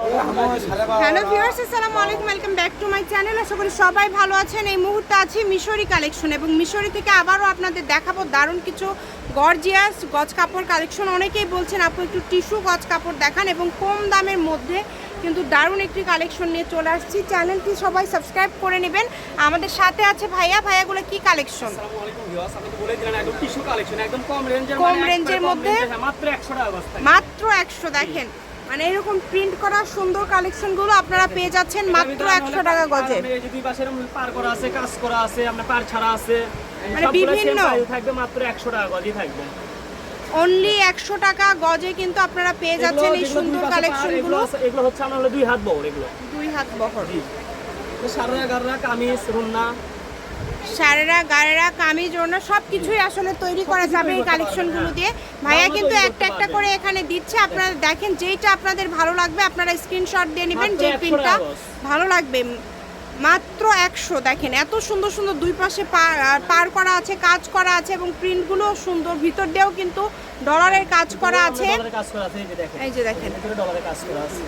Hello viewers আসসালামু আলাইকুম welcome back to my channel. আশা করি সবাই ভালো আছেন। এই মুহূর্তে আছি মিশরি কালেকশন এবং মিশরি থেকে আবারও আপনাদের দেখাবো দারুণ কিছু গর্জিয়াস গজ কাপড় কালেকশন। অনেকেই বলছেন আপু একটু টিস্যু গজ কাপড় দেখান এবং কম দামের মধ্যে কিন্তু দারুণ একটি কালেকশন নিয়ে চলে আসছি। চ্যানেলটি সবাই সাবস্ক্রাইব করে নেবেন। আমাদের সাথে আছে ভাইয়া। ভাইয়াগুলো কি কালেকশন? আসসালামু আলাইকুম ভিউয়ার্স আমি তো বলে দিলাম একদম টিস্যু কালেকশন একদম কম রেঞ্জের কম মানে রেঞ্জের মধ্যে? হ্যাঁ, মাত্র 100 টাকা অবস্থায় মাত্র একশো দেখেন। মানে এরকম প্রিন্ট করা সুন্দর কালেকশনগুলো আপনারা পেয়ে যাচ্ছেন মাত্র একশো টাকা গজে। দুই পাশে পার করা আছে কাজ করা আছে আপনার পার ছাড়া আছে মানে বিভিন্ন? থাকবে মাত্র 100 টাকা গজই থাকবে। অনলি একশো টাকা গজে কিন্তু আপনারা পেয়ে যাচ্ছেন এই সুন্দর কালেকশনগুলো এগুলো হচ্ছে আমার দুই হাত বড় এগুলো। দুই হাত বহর। সারা গাররা কামিজ রুন্না শাড়িরা গাড়েরা কামিজ ওড়না সব কিছুই আসলে তৈরি করা যাবে এই কালেকশনগুলো দিয়ে। ভাইয়া কিন্তু একটা একটা করে এখানে দিচ্ছে আপনারা দেখেন যেইটা আপনাদের ভালো লাগবে আপনারা স্ক্রিনশট দিয়ে নেবেন যে 100 প্রিন্টটা ভালো লাগবে। মাত্র একশো দেখেন এত সুন্দর সুন্দর দুই পাশে পার পার করা আছে কাজ করা আছে এবং প্রিন্টগুলো সুন্দর। ভিতর দিয়েও কিন্তু ডলারের কাজ করা আছে। ডলারের কাজ করা আছে এই যে দেখেন এই যে দেখেন ভিতরে ডলারের কাজ করা আছে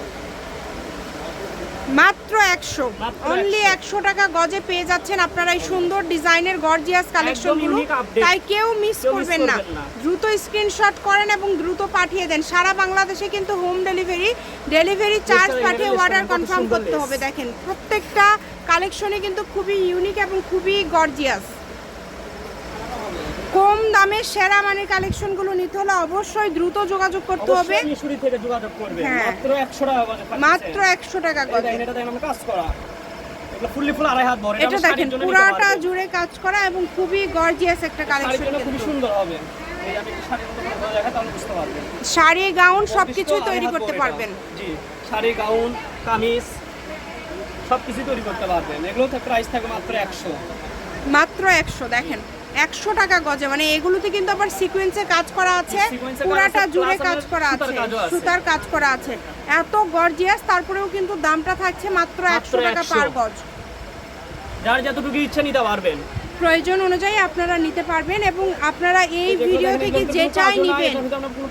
মাত্র একশো। অনলি একশো। টাকা গজে পেয়ে যাচ্ছেন আপনারা এই সুন্দর ডিজাইনের গর্জিয়াস কালেকশন তাই কেউ মিস করবেন না। দ্রুত স্ক্রিনশট করেন এবং দ্রুত পাঠিয়ে দেন। সারা বাংলাদেশে কিন্তু হোম ডেলিভারি ডেলিভারি চার্জ পাঠিয়ে অর্ডার কনফার্ম করতে হবে। দেখেন প্রত্যেকটা কালেকশনে কিন্তু খুবই ইউনিক এবং খুবই গর্জিয়াস। কম দামে সেরা মানের কালেকশনগুলো নিতে হলে অবশ্যই দ্রুত যোগাযোগ করতে হবে। মিশরি থেকে যোগাযোগ করবেন। হ্যাঁ। মাত্র 100 টাকা গজে মাত্র টাকা এটা দেখেন আমরা কাজ করা। এটা পুরাটা জুড়ে কাজ করা এবং খুবই গর্জিয়াস একটা কালেকশন খুবই সুন্দর হবে। শাড়ি গাউন সবকিছু আড়াই তৈরি করতে পারবেন। জি শাড়ি গাউন কামিজ সবকিছু তৈরি করতে পারবেন। এগুলো প্রাইস থাকবে মাত্র একশো। মাত্র একশো দেখেন। একশো টাকা গজে মানে এগুলোতে কিন্তু আবার সিকোয়েন্সে কাজ করা আছে পুরাটা জুড়ে কাজ করা আছে সুতার কাজ করা আছে। এত গর্জিয়াস তারপরেও কিন্তু দামটা থাকছে মাত্র একশো টাকা পার গজ। যার যতটুকু ইচ্ছা নিতে পারবেন। প্রয়োজন অনুযায়ী আপনারা নিতে পারবেন এবং আপনারা এই ভিডিও থেকে যে কাজও নিবেন।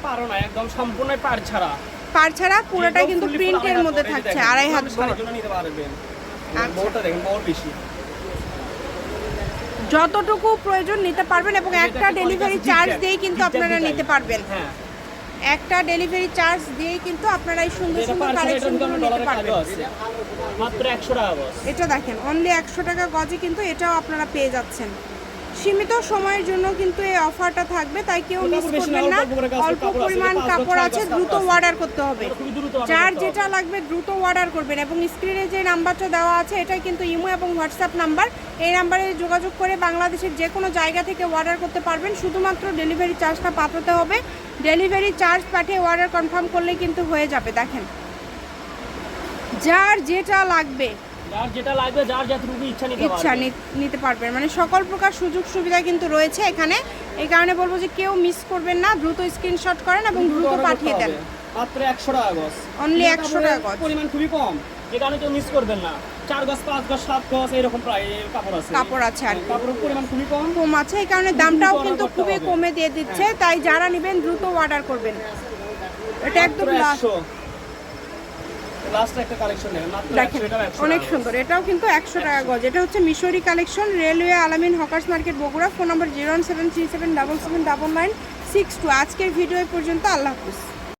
পারও না একদম সম্পূর্ণ পার ছাড়া। পার ছাড়া পুরোটা কিন্তু প্রিন্টের মধ্যে থাকছে আড়াই হাত নিতে পারবেন। আচ্ছা। দেখেন বড় বেশি। যতটুকু প্রয়োজন নিতে পারবেন এবং একটা ডেলিভারি চার্জ দিয়েই কিন্তু আপনারা নিতে পারবেন। হ্যাঁ। একটা ডেলিভারি চার্জ দিয়েই কিন্তু আপনারা এই সুন্দর সুন্দর কালেকশনগুলো নিতে পারবেন। মাত্র একশো টাকা বস এটা দেখেন অনলি একশো টাকা গজে কিন্তু এটাও আপনারা পেয়ে যাচ্ছেন। সীমিত সময়ের জন্য কিন্তু এই অফারটা থাকবে তাই কেউ মিস করবেন না। অল্প পরিমাণ কাপড় আছে দ্রুত অর্ডার করতে হবে। যার যেটা লাগবে দ্রুত অর্ডার করবেন এবং স্ক্রিনে যে নাম্বারটা দেওয়া আছে এটাই কিন্তু ইমো এবং হোয়াটসঅ্যাপ নাম্বার। এই নাম্বারে যোগাযোগ করে বাংলাদেশের যে কোনো জায়গা থেকে অর্ডার করতে পারবেন। শুধুমাত্র ডেলিভারি চার্জটা পাঠাতে হবে। ডেলিভারি চার্জ পাঠিয়ে অর্ডার কনফার্ম করলে কিন্তু হয়ে যাবে দেখেন। যার যেটা লাগবে যার যেটা লাগবে যার যতটুকু ইচ্ছা নিতে ইচ্ছা নিতে পারবেন মানে সকল প্রকার সুযোগ সুবিধা কিন্তু রয়েছে এখানে। এই কারণে বলব যে কেউ মিস করবেন না দ্রুত স্ক্রিনশট করেন এবং দ্রুত পাঠিয়ে দেন। মাত্র একশো টাকা গজ। কিন্তু 100 টাকা গজ। পরিমাণ খুবই কম। যে কারণে কেউ মিস করবেন না। চার গজ পাঁচ গজ সাত গজ এরকম প্রায় কাপড় আছে। কাপড় আছে আর কাপড়ের পরিমাণ খুবই কম। কম আছে। এই কারণে দামটাও কিন্তু খুবই কমে দিয়ে দিচ্ছে। তাই যারা নেবেন দ্রুত অর্ডার করবেন। এটা একদম লাস্ট একশো লাস্ট একটা কালেকশন নেবেন মাত্র দেখেন অনেক সুন্দর। এটাও কিন্তু একশো টাকা গজ। এটা হচ্ছে Mishri collection railway Alamin hawkers market Bogura phone number zero one seven three seven double seven double nine six two. আজকের ভিডিও পর্যন্ত আল্লাহ হাফিজ।